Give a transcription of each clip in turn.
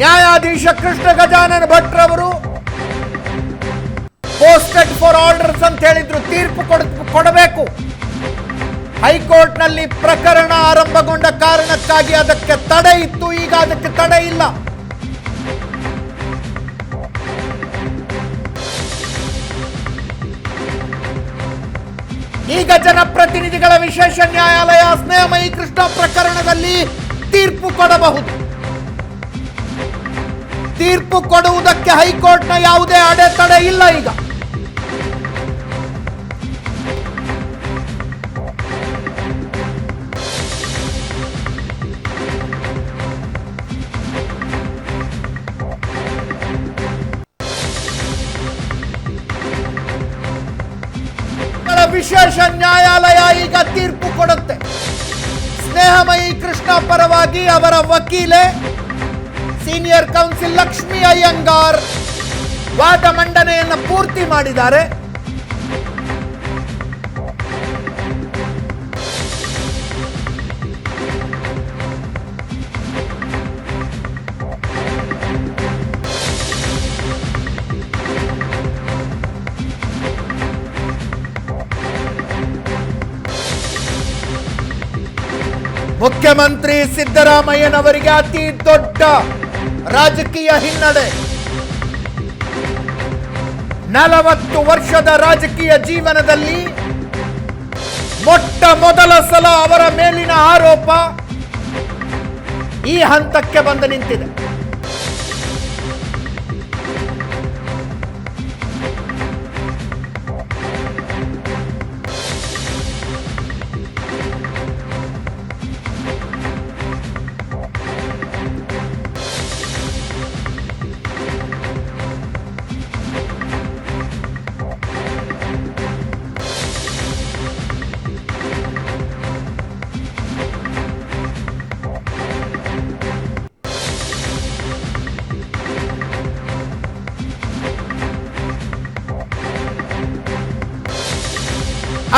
ನ್ಯಾಯಾಧೀಶ ಕೃಷ್ಣ ಗಜಾನನ ಭಟ್ರವರು posted for orders ಅಂತ ಹೇಳಿದ್ರು, ತೀರ್ಪು ಕೊಡ, ಕೊಡಬೇಕು. ಹೈಕೋರ್ಟ್ನಲ್ಲಿ ಪ್ರಕರಣ ಆರಂಭಗೊಂಡ ಕಾರಣಕ್ಕಾಗಿ ಅದಕ್ಕೆ ತಡೆ ಇತ್ತು, ಈಗ ಅದಕ್ಕೆ ತಡೆ ಇಲ್ಲ. ಈಗ ಜನಪ್ರತಿನಿಧಿಗಳ ವಿಶೇಷ ನ್ಯಾಯಾಲಯ ಸ್ನೇಹಮಯಿ ಕೃಷ್ಣ ಪ್ರಕರಣದಲ್ಲಿ ತೀರ್ಪು ಕೊಡಬಹುದು. ತೀರ್ಪು ಕೊಡುವುದಕ್ಕೆ ಹೈಕೋರ್ಟ್ನ ಯಾವುದೇ ಅಡೆತಡೆ ಇಲ್ಲ ಈಗ. ವಿಶೇಷ ನ್ಯಾಯಾಲಯ ಈಗ ತೀರ್ಪು ಕೊಡುತ್ತೆ. ಸ್ನೇಹಮಯಿ ಕೃಷ್ಣ ಪರವಾಗಿ ಅವರ ವಕೀಲೆ ಸೀನಿಯರ್ ಕೌನ್ಸಿಲ್ ಲಕ್ಷ್ಮಿ ಅಯ್ಯಂಗಾರ್ ವಾದ ಮಂಡನೆಯನ್ನು ಪೂರ್ತಿ ಮಾಡಿದ್ದಾರೆ ಮುಖ್ಯಮಂತ್ರಿ ಸಿದ್ದರಾಮಯ್ಯನವರಿಗೆ ಅತಿ ದೊಡ್ಡ ರಾಜಕೀಯ ಹಿನ್ನಡೆ. ನಲವತ್ತು ವರ್ಷದ ರಾಜಕೀಯ ಜೀವನದಲ್ಲಿ ಮೊಟ್ಟ ಮೊದಲ ಸಲ ಅವರ ಮೇಲಿನ ಆರೋಪ ಈ ಹಂತಕ್ಕೆ ಬಂದು ನಿಂತಿದೆ.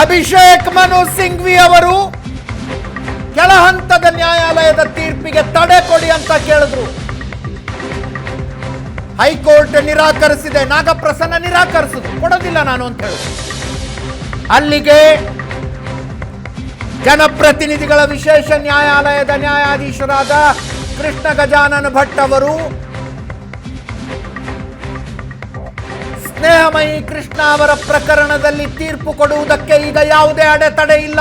ಅಭಿಷೇಕ್ ಮನು ಸಿಂಘ್ವಿ ಅವರು ಕೆಳ ನ್ಯಾಯಾಲಯದ ತೀರ್ಪಿಗೆ ತಡೆ ಕೊಡಿ ಅಂತ ಕೇಳಿದ್ರು. ಹೈಕೋರ್ಟ್ ನಿರಾಕರಿಸಿದೆ, ನಾಗಪ್ರಸನ್ನ ನಿರಾಕರಿಸಿದ್ರು. ಕೊಡೋದಿಲ್ಲ ನಾನು ಅಂತ ಹೇಳಿದ್ರು ಅಲ್ಲಿಗೆ ಜನಪ್ರತಿನಿಧಿಗಳ ವಿಶೇಷ ನ್ಯಾಯಾಲಯದ ನ್ಯಾಯಾಧೀಶರಾದ ಕೃಷ್ಣ ಗಜಾನನ ಭಟ್ ಅವರು ಸ್ನೇಹಮಯಿ ಕೃಷ್ಣ ಅವರ ಪ್ರಕರಣದಲ್ಲಿ ತೀರ್ಪು ಕೊಡುವುದಕ್ಕೆ ಈಗ ಯಾವುದೇ ಅಡೆತಡೆ ಇಲ್ಲ.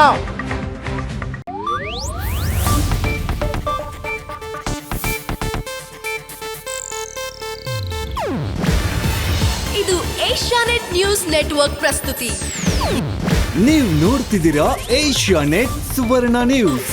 ಇದು ಏಷ್ಯಾನೆಟ್ ನ್ಯೂಸ್ ನೆಟ್ವರ್ಕ್ ಪ್ರಸ್ತುತಿ. ನೀವು ನೋಡ್ತಿದ್ದೀರಾ ಏಷ್ಯಾನೆಟ್ ಸುವರ್ಣ ನ್ಯೂಸ್.